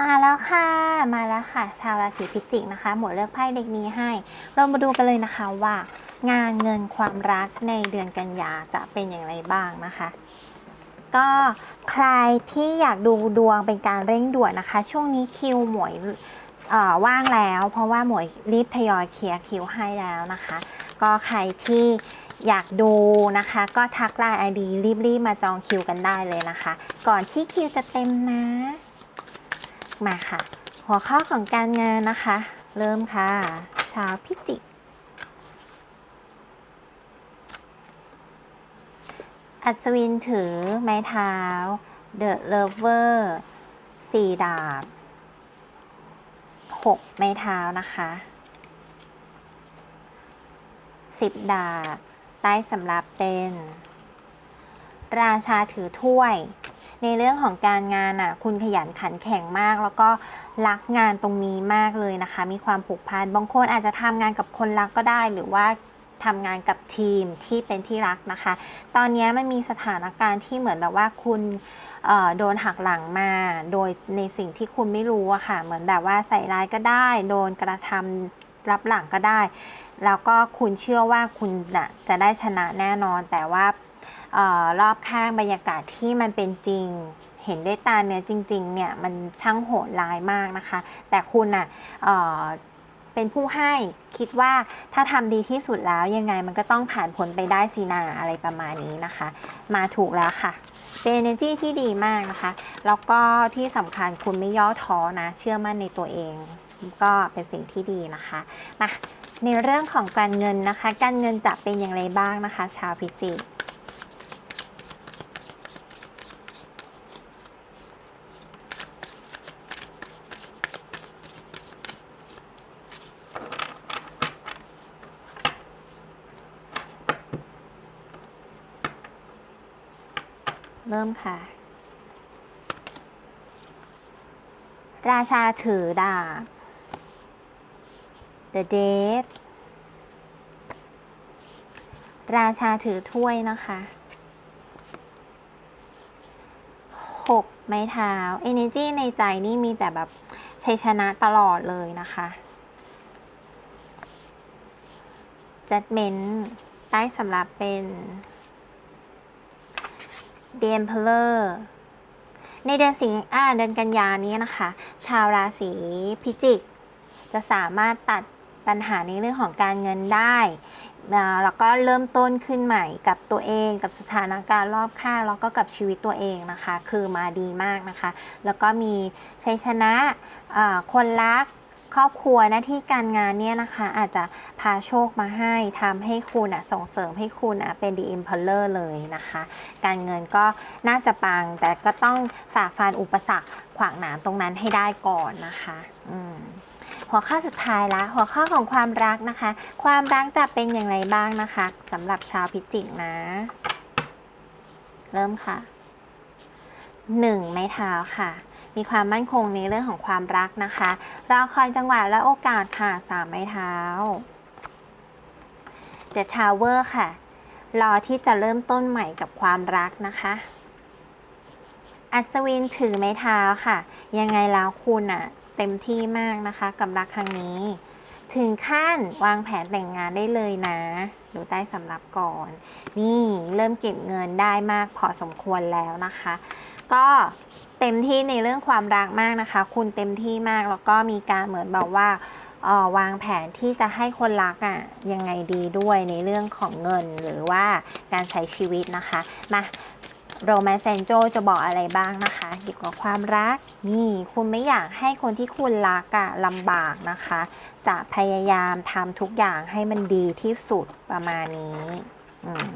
มาแล้วค่ะ มาแล้วค่ะ ชาวราศีพิจิกนะคะ หมวดเลือกไพ่เด็กนี้ให้ เรามาดูกันเลยนะคะว่า งานเงินความรักในเดือนกันยาจะเป็นอย่างไรบ้างนะคะ ก็ใครที่อยากดูดวงเป็นการเร่งด่วนนะคะ ช่วงนี้คิวหมวยว่างแล้ว เพราะว่าหมวยรีบทยอยเคลียร์คิวให้แล้วนะคะ ก็ใครที่อยากดูนะคะ ก็ทักไลน์ไอดีรีบๆมาจองคิวกันได้เลยนะคะ ก่อนที่คิวจะเต็มนะ มาค่ะ หัวข้อของการงานนะคะ เริ่มค่ะ ชาวพิจิกอัศวินถือไม้เท้า The Lover สี่ดาบหกไม้เท้านะคะสิบดาบใต้สำรับเป็น ราชาถือถ้วย ในเรื่องของการงานอะคุณขยันขันแข็งมาก แล้วก็รักงานตรงนี้มากเลยนะคะ มีความผูกพันบางคนอาจจะทำงานกับคนรักก็ได้ หรือว่าทำงานกับทีมที่เป็นที่รักนะคะ ตอนนี้มันมีสถานการณ์ที่เหมือนแบบว่าคุณโดนหักหลังมา โดยในสิ่งที่คุณไม่รู้อะค่ะ เหมือนแบบว่าใส่ร้ายก็ได้ โดนกระทำรับหลังก็ได้ แล้วก็คุณเชื่อว่าคุณนะจะได้ชนะแน่นอน แต่ว่า ออรอบข้างบรรยากาศที่มันเป็นจริง เห็นด้วยตาเนื้อจริงๆเนี่ยมันช่างโหดร้ายมากนะคะ แต่คุณน่ะเเป็นผู้ให้คิดว่าถ้าทำดีที่สุดแล้วยังไงมันก็ต้องผ่านผลไปได้สินาอะไรประมาณนี้นะคะ มาถูกแล้วค่ะเป็น energy ที่ดีมากนะคะ แล้วก็ที่สำคัญคุณไม่ย่อท้อนะ เชื่อมั่นในตัวเอง ก็เป็นสิ่งที่ดีนะคะมาในเรื่องของการเงินนะคะ การเงินจะเป็นอย่างไรบ้างนะคะ ชาวพิจิก เริ่มค่ะ ราชาถือดาบ The Dead ราชาถือถ้วยนะคะหกไม้เท้า Energy ในใจนี่มีแต่แบบชัยชนะตลอดเลยนะคะ Judgment ใต้สำหรับเป็น เดนเพลอในเดือนสิงอ่าเดือนกันยานี้นะคะ ชาวราศีพิจิก จะสามารถตัดปัญหาในเรื่องของการเงินได้ แล้วก็เริ่มต้นขึ้นใหม่กับตัวเองกับสถานการณ์รอบข้างแล้วก็กับชีวิตตัวเองนะคะ คือมาดีมากนะคะ แล้วก็มีชัยชนะคนรัก ครอบครัวหน้าที่การงานเนี่ยนะคะอาจจะพาโชคมาให้ทำให้คุณอะส่งเสริมให้คุณอะเป็น The Emperor เลยนะคะ การเงินก็น่าจะปังแต่ก็ต้องฝ่าฟันอุปสรรคขวางหนามตรงนั้นให้ได้ก่อนนะคะอืมหัวข้อสุดท้ายละหัวข้อของความรักนะคะ ความรักจะเป็นอย่างไรบ้างนะคะสำหรับชาวพิจิกนะ เริ่มค่ะหนึ่งไม้เท้าค่ะ มีความมั่นคงในเรื่องของความรักนะคะ รอคอยจังหวะและโอกาสค่ะสามไม้เท้า The Tower ค่ะ รอที่จะเริ่มต้นใหม่กับความรักนะคะ อัศวินถือไม้เท้าค่ะ ยังไงแล้วคุณอะเต็มที่มากนะคะกับรักครั้งนี้ ถึงขั้นวางแผนแต่งงานได้เลยนะดูใต้สำรับก่อน นี่เริ่มเก็บเงินได้มากพอสมควรแล้วนะคะ ก็เต็มที่ในเรื่องความรักมากนะคะ คุณเต็มที่มากแล้วก็มีการเหมือนแบบว่าออวางแผนที่จะให้คนรักอะ่ะยังไงดีด้วยในเรื่องของเงินหรือว่าการใช้ชีวิตนะคะ มาโรแมนเซนโจจะบอกอะไรบ้างนะคะเกี่ยวกับความรัก นี่คุณไม่อยากให้คนที่คุณรักอะลำบากนะคะ จะพยายามทำทุกอย่างให้มันดีที่สุดประมาณนี้ อืม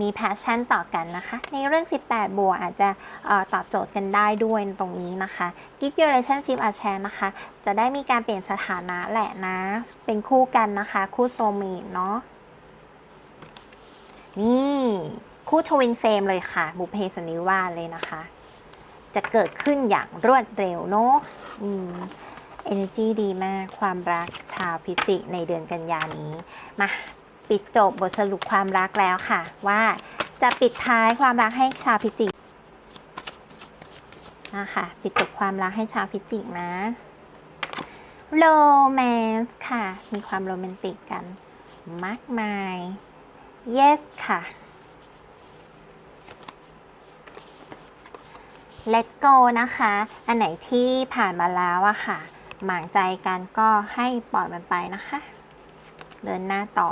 มีแพชชั่นต่อกันนะคะ ในเรื่อง 18 บวกอาจจะตอบโจทย์กันได้ด้วยตรงนี้นะคะ Give your relationship a chance นะคะ จะได้มีการเปลี่ยนสถานะแหละนะ เป็นคู่กันนะคะ คู่โซเมตเนาะ นี่คู่ทวินเฟมเลยค่ะ บุพเพสนิวาสเลยนะคะ จะเกิดขึ้นอย่างรวดเร็วเนาะอืม energy ดีมาก ความรักชาวพิจิในเดือนกันยานี้ มา ปิดจบบทสรุปความรักแล้วค่ะ ว่าจะปิดท้ายความรักให้ชาวพิจิกนะคะปิดจบความรักให้ชาวพิจิกนะโรแมนต์ค่ะ มีความโรแมนติกกัน มากมาย yes ค่ะ let go นะคะ อันไหนที่ผ่านมาแล้วอะค่ะ หมางใจกันก็ให้ปล่อยมันไปนะคะ เดินหน้าต่อ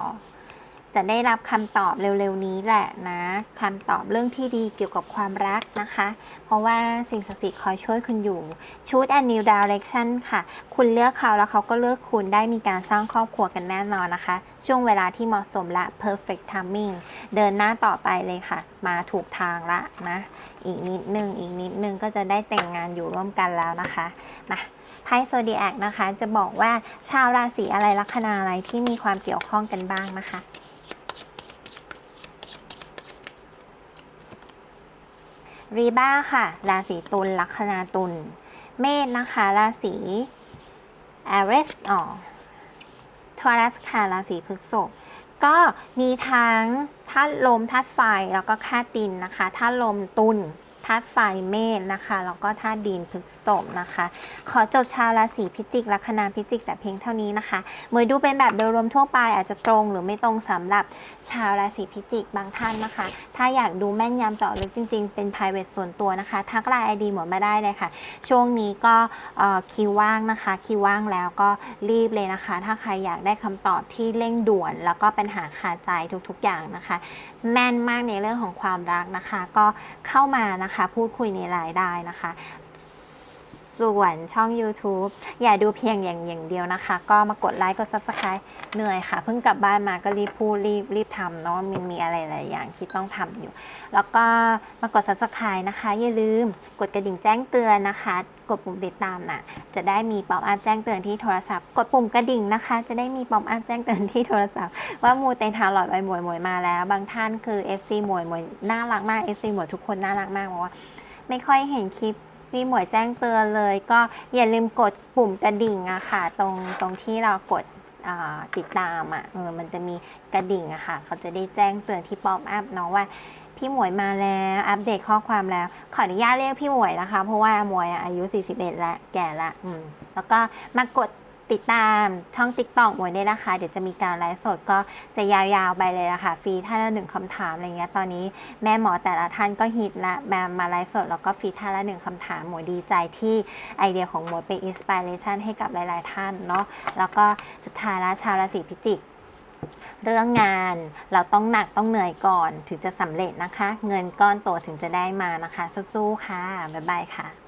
จะได้รับคำตอบเร็วๆนี้แหละนะคำตอบเรื่องที่ดีเกี่ยวกับความรักนะคะ เพราะว่าสิ่งศักดิ์สิทธิ์คอยช่วยคุณอยู่ชุด and new direction ค่ะ คุณเลือกเขาแล้วเขาก็เลือกคุณได้มีการสร้างครอบครัวกันแน่นอนนะคะ ช่วงเวลาที่เหมาะสมละ perfect timing เดินหน้าต่อไปเลยค่ะ มาถูกทางละนะอีกนิดนึงอีกนิดนึงก็จะได้แต่งงานอยู่ร่วมกันแล้วนะคะนะไพ่โซดีแอคนะคะ จะบอกว่าชาวราศีอะไรลัคนาอะไรที่มีความเกี่ยวข้องกันบ้างนะคะ รีบ้าค่ะ ราศีตุลลัคนาตุลเมษนะคะ ราศีแอร s อ๋อทวารัสค่ะ ราศีพฤษภก็มีทั้งธาตุลมธาตุไฟแล้วก็ธาตุดินนะคะธาตุลมตุล ธาตุไฟเมษนะคะแล้วก็ธาตุดินพฤษภนะคะ ขอจบชาวราศีพิจิกลัคนาพิจิกแต่เพียงเท่านี้นะคะเหมยดูเป็นแบบโดยรวมทั่วไปอาจจะตรงหรือไม่ตรงสำหรับชาวราศีพิจิกบางท่านนะคะ ถ้าอยากดูแม่นยำเจาะลึกจริง ๆ เป็น private ส่วนตัวนะคะ ทักไลน์ไอดีหมดมาได้เลยค่ะ ช่วงนี้ก็คิวว่างนะคะ คิวว่างแล้วก็รีบเลยนะคะ ถ้าใครอยากได้คำตอบที่เร่งด่วน แล้วก็ปัญหาคาใจทุกๆอย่างนะคะ แม่นมากในเรื่องของความรักนะคะ ก็เข้ามานะคะพูดคุยในไลน์ได้นะคะ ส่วนช่อง YouTube อย่าดูเพียงอย่างอย่างเดียวนะคะ ก็มากดไลค์กด Subscribe เหนื่อยค่ะ เพิ่งกลับบ้านมาก็รีบพูดรีบรีบทำเนาะมันมีอะไรหลายอย่างที่ต้องทำอยู่ แล้วก็มากด Subscribe นะคะ อย่าลืมกดกระดิ่งแจ้งเตือนนะคะ กดปุ่มติดตามน่ะจะได้มีป๊อปอัพแจ้งเตือนที่โทรศัพท์ กดปุ่มกระดิ่งนะคะ จะได้มีป๊อปอัพแจ้งเตือนที่โทรศัพท์ ว่ามูเตงทาหลอดใบหมวยหมวยมาแล้ว บางท่านคือ FC หมวยหมวยน่ารักมาก FC หมวยทุกคนน่ารักมากบอกว่าไม่ค่อยเห็นคลิป พี่หมวยแจ้งเตือนเลย ก็อย่าลืมกดปุ่มกระดิ่งอะค่ะ ตรงตรงที่เรากดติดตามอะเออมันจะมีกระดิ่งอะค่ะ เขาจะได้แจ้งเตือนที่ป๊อปอัพเนาะว่าพี่หมวยมาแล้วอัปเดตข้อความแล้ว ขออนุญาตเรียกพี่หมวยนะคะ เพราะว่าหมวยอะอายุ 41 แล้วแก่ละอืมแล้วก็มากด ติดตามช่องติ๊กต็อกหมวยได้วยนะคะ เดี๋ยวจะมีการไลฟ์สดก็จะยาวๆไปเลยละคะฟรีท่านละหนึ่งคำถามอะไรเงี้ยตอนนี้แม่หมอแต่ละท่านก็ฮิตละมามาไลฟ์สดแล้วก็ฟรีท่านละหนึ่งคำถามหมวยดีใจที่ไอเดียของหมวยเป็นอินสปิเรชันให้กับหลายๆท่านเนาะแล้วก็สุดท้ายล้วชาวราศีพิจิกเรื่องงานเราต้องหนักต้องเหนื่อยก่อนถึงจะสำเร็จนะคะ เงินก้อนโตถึงจะได้มานะคะสู้ๆค่ะบ๊ายบายค่ะ